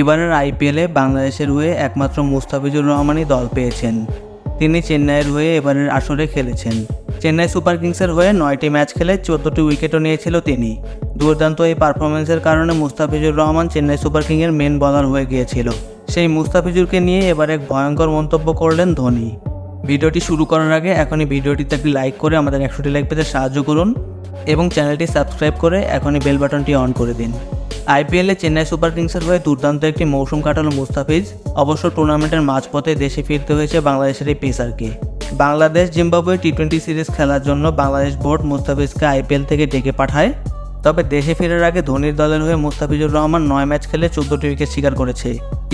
এবারের আইপিএলে বাংলাদেশের হয়ে একমাত্র মুস্তাফিজুর রহমানই দল পেয়েছেন। তিনি চেন্নাইয়ের হয়ে এবারের আসরে খেলেছেন। চেন্নাই সুপার কিংসের হয়ে নয়টি ম্যাচ খেলে চোদ্দটি উইকেটও নিয়েছিল তিনি। দুর্দান্ত এই পারফরমেন্সের কারণে মুস্তাফিজুর রহমান চেন্নাই সুপার কিংয়ের মেন বলার হয়ে গিয়েছিল। সেই মুস্তাফিজুরকে নিয়ে এবার এক ভয়ঙ্কর মন্তব্য করলেন ধোনি। ভিডিওটি শুরু করার আগে এখনই ভিডিওটিতে একটি লাইক করে আমাদের একশোটি লাইক পেতে সাহায্য করুন। এবং চ্যানেলটি সাবস্ক্রাইব করে এখনই বেল বাটনটি অন করে দিন। আইপিএলে চেন্নাই সুপার কিংসের হয়ে দুর্দান্ত একটি মৌসুম কাটালো মুস্তাফিজ। অবশ্য টুর্নামেন্টের মাঝপথে দেশে ফিরতে হয়েছে বাংলাদেশের এই পেসারকে। Bangladesh Zimbabwe T twenty series খেলার জন্য বাংলাদেশ বোর্ড মুস্তাফিজকে আইপিএল থেকে ডেকে পাঠায়। তবে দেশে ফেরার আগে ধোনির দলের হয়ে মুস্তাফিজুর রহমান নয় ম্যাচ খেলে চোদ্দটি উইকেট শিকার করেছে।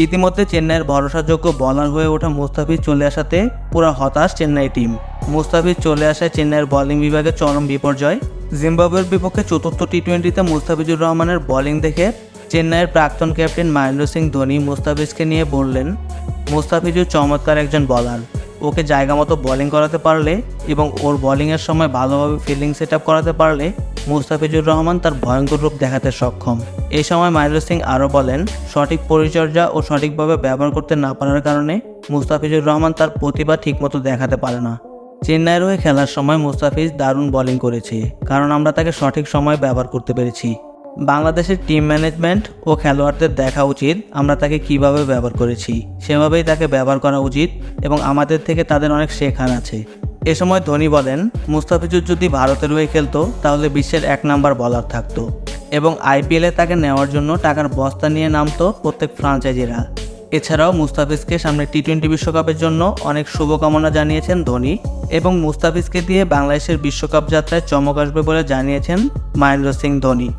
ইতিমধ্যে চেন্নাইয়ের ভরসাযোগ্য বলার হয়ে ওঠা মুস্তাফিজ চলে আসাতে পুরো হতাশ চেন্নাই টিম। মুস্তাফিজ চলে আসায় চেন্নাইয়ের বোলিং বিভাগে চরম বিপর্যয়। জিম্বাবুয়ের বিপক্ষে চতুর্থ টি টোয়েন্টিতে মুস্তাফিজুর রহমানের বোলিং দেখে চেন্নাইয়ের প্রাক্তন ক্যাপ্টেন মহেন্দ্র সিং ধোনি মুস্তাফিজকে নিয়ে বললেন মুস্তাফিজুর চমৎকার একজন বলার। ওকে জায়গা মতো বোলিং করাতে পারলে এবং ওর বোলিংয়ের সময় ভালোভাবে ফিল্ডিং সেট আপ করাতে পারলে মুস্তাফিজুর রহমান তার ভয়ঙ্কর রূপ দেখাতে সক্ষম। এই সময় মহেন্দ্র সিং আরও বলেন, সঠিক পরিচর্যা ও সঠিকভাবে ব্যবহার করতে না পারার কারণে মুস্তাফিজুর রহমান তার প্রতিভা ঠিকমতো দেখাতে পারে না। চেন্নাইয়ের হয়ে খেলার সময় মুস্তাফিজ দারুণ বোলিং করেছে, কারণ আমরা তাকে সঠিক সময় ব্যবহার করতে পেরেছি। বাংলাদেশের টিম ম্যানেজমেন্ট ও খেলোয়াড়দের দেখা উচিত আমরা তাকে কীভাবে ব্যবহার করেছি, সেভাবেই তাকে ব্যবহার করা উচিত এবং আমাদের থেকে তাদের অনেক শেখার আছে। এ সময় ধোনি বলেন মুস্তাফিজুর যদি ভারতের হয়ে খেলতো, তাহলে বিশ্বের এক নাম্বার বলার থাকতো এবং আইপিএলে তাকে নেওয়ার জন্য টাকার বস্তা নিয়ে নামতো প্রত্যেক ফ্রাঞ্চাইজিরা এছাড়াও মুস্তাফিজকে সামনে টি টোয়েন্টি বিশ্বকাপের জন্য অনেক শুভকামনা জানিয়েছেন ধোনি এবং মুস্তাফিজকে দিয়ে বাংলাদেশের বিশ্বকাপ যাত্রায় চমক আসবে বলে জানিয়েছেন মহেন্দ্র সিং ধোনি।